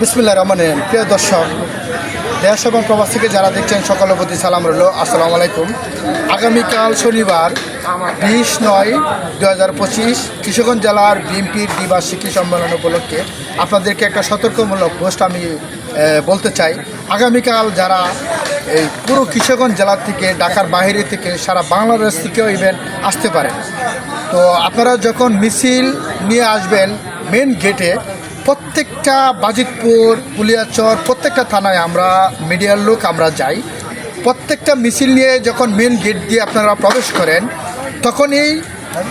বিসমিল্লা রহমান প্রিয় দর্শক, দেশ এবং প্রবাস থেকে যারা দেখছেন, সকলের প্রতি সালাম রইল। আসসালামু আলাইকুম। আগামীকাল শনিবার, বিশ নয় দু হাজার পঁচিশ, কিশোরগঞ্জ জেলার বিএনপির দ্বিবার্ষিকী সম্মেলন উপলক্ষে আপনাদেরকে একটা সতর্কমূলক পোস্ট আমি বলতে চাই। আগামীকাল যারা এই পুরো কিশোরগঞ্জ জেলা থেকে, ঢাকার বাইরে থেকে, সারা বাংলাদেশ থেকেও ইভেন্ট আসতে পারে তো আপনারা যখন মিছিল নিয়ে আসবেন মেন গেটে প্রত্যেকটা বাজিতপুর, পুলিয়াচর, প্রত্যেকটা থানায় আমরা মিডিয়ার লোক আমরা যাই। প্রত্যেকটা মিছিল নিয়ে যখন মেন গেট দিয়ে আপনারা প্রবেশ করেন, তখনই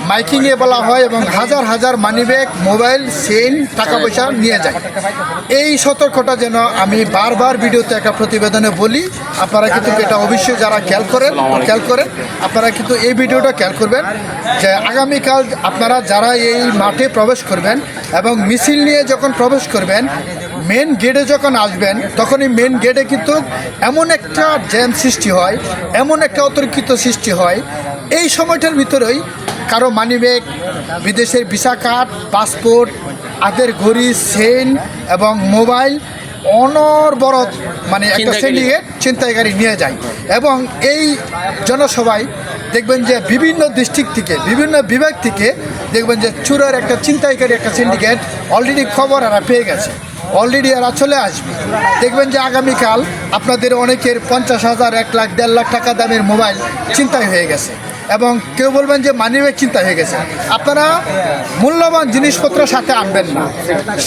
মাইকিংয়ে বলা হয় এবং হাজার হাজার মানিব্যাগ মোবাইল সেন টাকা পয়সা নিয়ে যায়। এই সতর্কটা যেন আমি বারবার ভিডিওতে একটা প্রতিবেদনে বলি আপনারা কিন্তু এটা অবশ্যই যারা খেয়াল করেন খেয়াল করেন আপনারা কিন্তু এই ভিডিওটা খেয়াল করবেন যে আগামীকাল আপনারা যারা এই মাঠে প্রবেশ করবেন এবং মিছিল নিয়ে যখন প্রবেশ করবেন মেন গেটে যখন আসবেন তখনই মেন গেটে কিন্তু এমন একটা জ্যাম সৃষ্টি হয় এমন একটা অতর্কিত সৃষ্টি হয়। এই সময়টার ভিতরেই কারও মানিব্যাগ বিদেশের ভিসা কার্ড পাসপোর্ট হাতের ঘড়ি সেন এবং মোবাইল অনর্বরত মানে একটা। সিন্ডিকেট ছিনতাইকারী নিয়ে যায়। এবং এই জনসভায় দেখবেন যে বিভিন্ন ডিস্ট্রিক্ট থেকে বিভিন্ন বিভাগ থেকে দেখবেন যে চুরের একটা ছিনতাইকারী একটা সিন্ডিকেট অলরেডি খবর এরা পেয়ে গেছে। অলরেডি এরা চলে আসবে। দেখবেন যে আগামীকাল আপনাদের অনেকের পঞ্চাশ হাজার এক লাখ দেড় লাখ টাকা দামের মোবাইল চিন্তাই হয়ে গেছে। এবং কেউ বলবেন যে মানিব্যাগ চিন্তা হয়ে গেছে। আপনারা মূল্যবান জিনিসপত্র সাথে আনবেন না।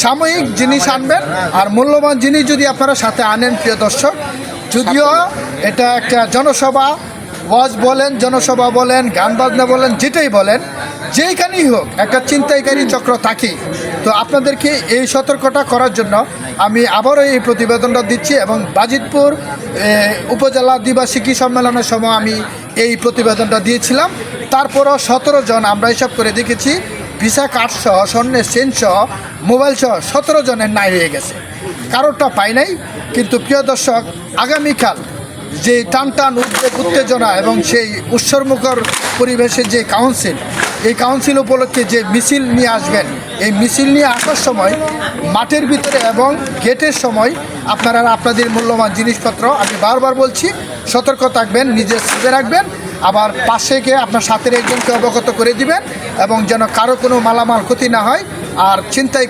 সাময়িক জিনিস আনবেন আর মূল্যবান জিনিস যদি আপনারা সাথে আনেন, প্রিয় দর্শক, যদিও এটা একটা জনসভা, ওয়াজ বলেন, জনসভা বলেন, গান বাজনা বলেন, যেটাই বলেন, যেইখানেই হোক, একটা চিন্তাইকারী চক্র থাকে তো আপনাদেরকে এই সতর্কতা করার জন্য আমি আবারও এই প্রতিবেদনটা দিচ্ছি এবং বাজিতপুর উপজেলা দ্বিবার্ষিকী সম্মেলনের সময় আমি এই প্রতিবেদনটা দিয়েছিলাম। তারপরও সতেরো জন আমরা হিসাব করে দেখেছি, ভিসা কার্ড সহ, স্বর্ণের সেন সহ মোবাইল সহ সতেরো জনের নাই হয়ে গেছে। কারোরটা পাই নাই, কিন্তু প্রিয় দর্শক, আগামীকাল যে টান টান উদ্বেগ, উত্তেজনা এবং সেই উৎসর্মুখর পরিবেশের যে কাউন্সিল এই কাউন্সিল উপলক্ষে যে মিছিল নিয়ে আসবেন, এই মিছিল নিয়ে আসার সময়, মাঠের ভিতরে এবং গেটের সময় আপনারা আপনাদের মূল্যবান জিনিসপত্র আমি বারবার বলছি, সতর্ক থাকবেন নিজের সাথে রাখবেন, আবার পাশে গিয়ে আপনার সাথের একজনকে অবগত করে দিবেন এবং যেন কারও কোনো মালামাল ক্ষতি না হয়, আর চিন্তায়